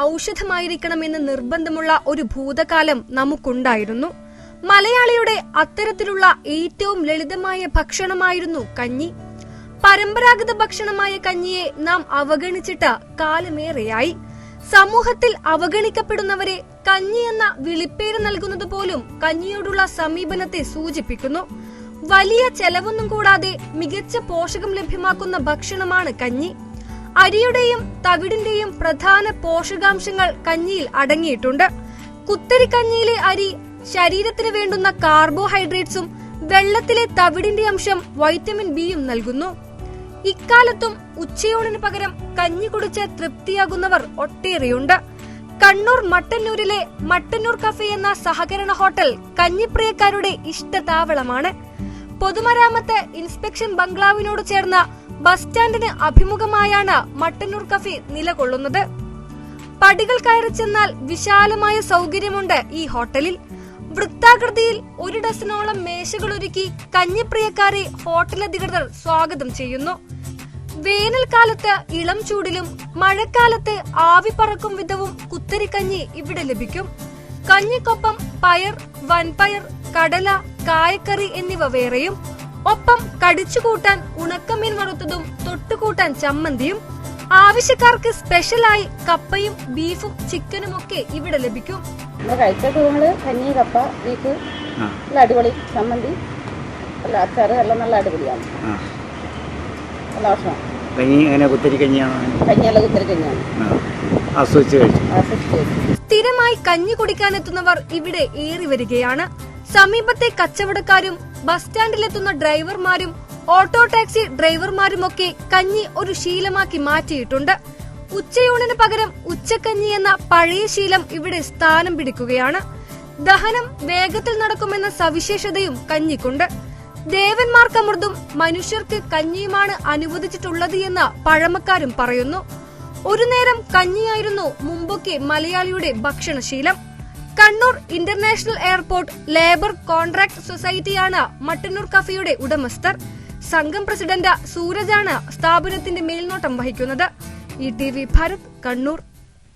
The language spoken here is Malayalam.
ഔഷധമായിരിക്കണമെന്ന് നിർബന്ധമുള്ള ഒരു ഭൂതകാലം നമുക്കുണ്ടായിരുന്നു. മലയാളിയുടെ അത്തരത്തിലുള്ള ഏറ്റവും ലളിതമായ ഭക്ഷണമായിരുന്നു കഞ്ഞി. പരമ്പരാഗത ഭക്ഷണമായ കഞ്ഞിയെ നാം അവഗണിച്ചിട്ട് കാലമേറെയായി. സമൂഹത്തിൽ അവഗണിക്കപ്പെടുന്നവരെ കഞ്ഞി എന്ന വിളിപ്പേര് നൽകുന്നത് പോലും കഞ്ഞിയോടുള്ള സമീപനത്തെ സൂചിപ്പിക്കുന്നു. വലിയ ചെലവൊന്നും കൂടാതെ മികച്ച പോഷകം ലഭ്യമാക്കുന്ന ഭക്ഷണമാണ് കഞ്ഞി. അരിയുടെയും തവിടിന്റെയും പ്രധാന പോഷകാംശങ്ങൾ കഞ്ഞിയിൽ അടങ്ങിയിട്ടുണ്ട്. കുത്തരിക്കഞ്ഞിയിലെ അരി ശരീരത്തിന് വേണ്ടുന്ന കാർബോഹൈഡ്രേറ്റ്സും വെള്ളത്തിലെ തവിടിന്റെ അംശം വൈറ്റമിൻ ബിയും നൽകുന്നു. ഇക്കാലത്തും ഉച്ചയൂണിന് പകരം കഞ്ഞി കുടിച്ച് തൃപ്തിയാകുന്നവർ ഒട്ടേറെയുണ്ട്. കണ്ണൂർ മട്ടന്നൂരിലെ മട്ടന്നൂർ കഫേ എന്ന സഹകരണ ഹോട്ടൽ കഞ്ഞിപ്രിയക്കാരുടെ ഇഷ്ടതാവളമാണ്. പൊതുമരാമത്ത് ഇൻസ്പെക്ഷൻ ബംഗ്ലാവിനോട് ചേർന്ന ബസ് സ്റ്റാൻഡിന് അഭിമുഖമായാണ് മട്ടന്നൂർ കഫേ നിലകൊള്ളുന്നത്. പടികൾ കയറി ചെന്നാൽ വിശാലമായ സൗകര്യമുണ്ട് ഈ ഹോട്ടലിൽ. വൃത്താകൃതിയിൽ ഒരു ഡസനോളം മേശകളൊരുക്കി കഞ്ഞിപ്രിയക്കാരെ ഹോട്ടൽ അധികൃതർ സ്വാഗതം ചെയ്യുന്നു. വേനൽക്കാലത്ത് ഇളം ചൂടിലും മഴക്കാലത്ത് ആവി പറക്കും വിധവും കുത്തരിക്കഞ്ഞി ഇവിടെ ലഭിക്കും. കഞ്ഞിക്കൊപ്പം പയർ വൻപയർ കടല കായക്കറി എന്നിവ വേറെയും. ഒപ്പം കടിച്ചുകൂട്ടാൻ ഉണക്കമീൻ വറുത്തതും തൊട്ടുകൂട്ടാൻ ചമ്മന്തിയും. ആവശ്യക്കാർക്ക് സ്പെഷ്യലായി കപ്പയും ബീഫും ചിക്കനും ഒക്കെ ഇവിടെ ലഭിക്കും. കഞ്ഞി കപ്പ ബീഫ് നല്ല അടിപൊളി ചമ്മന്തി. നല്ല അച്ചാറ് എല്ലാം നല്ല അടിപൊളിയാണ്. നല്ല ഭക്ഷണം കഞ്ഞി എങ്ങനെ കുത്തരി കഞ്ഞിയാണോ? കഞ്ഞിയുള്ള കുത്തരി കഞ്ഞിയാണ്. ആ. ആസ്വദിച്ച് കഴിച്ചു. സ്ഥിരമായി കഞ്ഞി കുടിക്കാനെത്തുന്നവർ ഇവിടെ ഏറി വരികയാണ്. സമീപത്തെ കച്ചവടക്കാരും ബസ് സ്റ്റാൻഡിലെത്തുന്ന ഡ്രൈവർമാരും ഓട്ടോ ടാക്സി ഡ്രൈവർമാരുമൊക്കെ കഞ്ഞി ഒരു ശീലമാക്കി മാറ്റിയിട്ടുണ്ട്. ഉച്ചയൂണിന് പകരം ഉച്ചക്കഞ്ഞി എന്ന പഴയ ശീലം ഇവിടെ സ്ഥാനം പിടിക്കുകയാണ്. ദഹനം വേഗത്തിൽ നടക്കുമെന്ന സവിശേഷതയും കഞ്ഞിക്കുണ്ട്. ദേവന്മാർക്കമൃതും മനുഷ്യർക്ക് കഞ്ഞിയുമാണ് അനുവദിച്ചിട്ടുള്ളത് എന്ന് പഴമക്കാരും പറയുന്നു. ഒരു നേരം കഞ്ഞിയായിരുന്നു മുമ്പൊക്കെ മലയാളിയുടെ ഭക്ഷണശീലം. Kannur international airport labour contract സൊസൈറ്റിയാണ് Mattannur കഫയുടെ ഉടമസ്ഥർ. സംഘം പ്രസിഡന്റ് സൂരജാണ് സ്ഥാപനത്തിന്റെ മേൽനോട്ടം വഹിക്കുന്നത്. E T V Bharat Kannur.